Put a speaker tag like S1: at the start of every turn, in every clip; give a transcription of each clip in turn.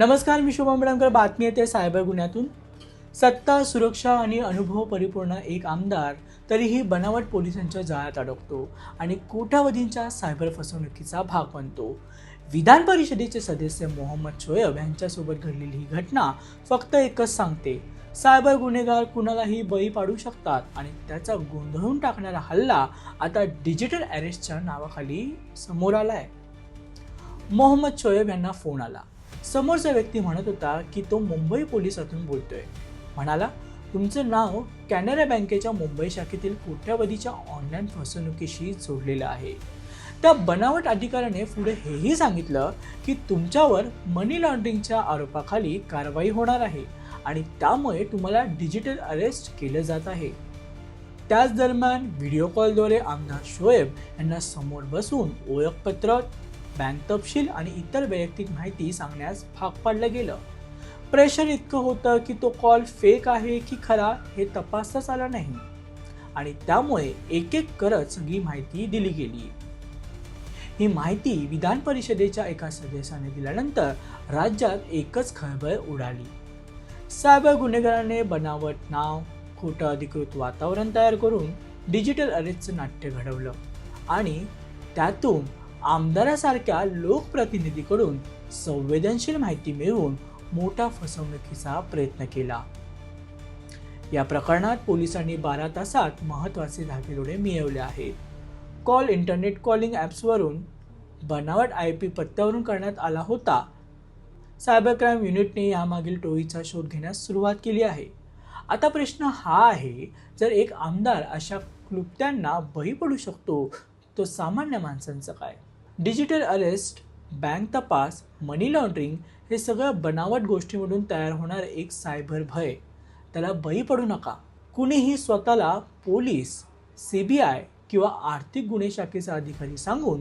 S1: नमस्कार मी शुभम मॅडमकर बातमी येते सायबर गुन्ह्यातून. सत्ता सुरक्षा आणि अनुभव परिपूर्ण एक आमदार तरीही बनावट पोलिसांच्या जाळ्यात अडकतो आणि कोट्यावधींच्या सायबर फसवणुकीचा भाग बनतो. विधान परिषदेचे सदस्य मोहम्मद शोएब यांच्यासोबत घडलेली ही घटना फक्त एकच सांगते. सायबर गुन्हेगार कुणालाही बळी पाडू शकतात आणि त्याचा गोंधळून टाकणारा हल्ला आता डिजिटल अरेस्टच्या नावाखाली समोर आलाय. मोहम्मद शोएब यांना फोन आला. समोरचा व्यक्ती म्हणत होता की तो मुंबई पोलिसातून बोलतोय. म्हणाला तुमचं नाव कॅनरा बँकेच्या मुंबई शाखेतील कोट्यावधीच्या ऑनलाईन फसवणुकीशी जोडलेलं आहे. त्या बनावट अधिकाऱ्याने पुढे हेही सांगितलं की तुमच्यावर मनी लॉन्ड्रिंगच्या आरोपाखाली कारवाई होणार आहे आणि त्यामुळे तुम्हाला डिजिटल अरेस्ट केलं जात आहे. त्याच दरम्यान व्हिडिओ कॉलद्वारे आमदार शोएब यांना समोर बसून ओळखपत्र बँक तपशील आणि इतर वैयक्तिक माहिती सांगण्यास भाग पाडलं गेलं. प्रेशर इतकं होतं की तो कॉल फेक आहे की खरा हे तपासताच आलं नाही. आणि त्यामुळे एक एक करत सगळी माहिती दिली गेली. ही माहिती विधान परिषदेच्या एका सदस्याने दिल्यानंतर राज्यात एकच खळबळ उडाली. सायबर गुन्हेगाराने बनावट नाव खोटं अधिकृत वातावरण तयार करून डिजिटल अरेजचं नाट्य घडवलं आणि त्यातून आमदारासारख्या लोकप्रतिनिधीकडून संवेदनशील माहिती मिळवून मोठा फसवणुकीचा प्रयत्न केला. या प्रकरणात पोलिसांनी बारा तासात महत्त्वाचे धागेदोडे मिळवले आहेत. कॉल इंटरनेट कॉलिंग ॲप्सवरून बनावट आय पी पत्त्यावरून करण्यात आला होता. सायबर क्राईम युनिटने यामागील टोळीचा शोध घेण्यास सुरुवात केली आहे. आता प्रश्न हा आहे जर एक आमदार अशा क्लुप्त्यांना बळी पडू शकतो तो सामान्य माणसांचं काय? डिजिटल अरेस्ट बँक तपास मनी लॉन्ड्रिंग हे सगळं बनावट गोष्टीमधून तयार होणार एक सायबर भय. त्याला बळी पडू नका. कुणीही स्वतःला पोलीस सी बी आय किंवा आर्थिक गुन्हे शाखेचा अधिकारी सांगून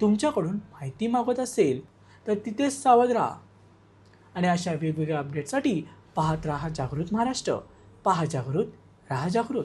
S1: तुमच्याकडून माहिती मागवत असेल तर तिथेच सावध राहा. आणि अशा वेगवेगळ्या अपडेटसाठी पाहत राहा जागृत महाराष्ट्र. पहा जागृत राहा जागृत.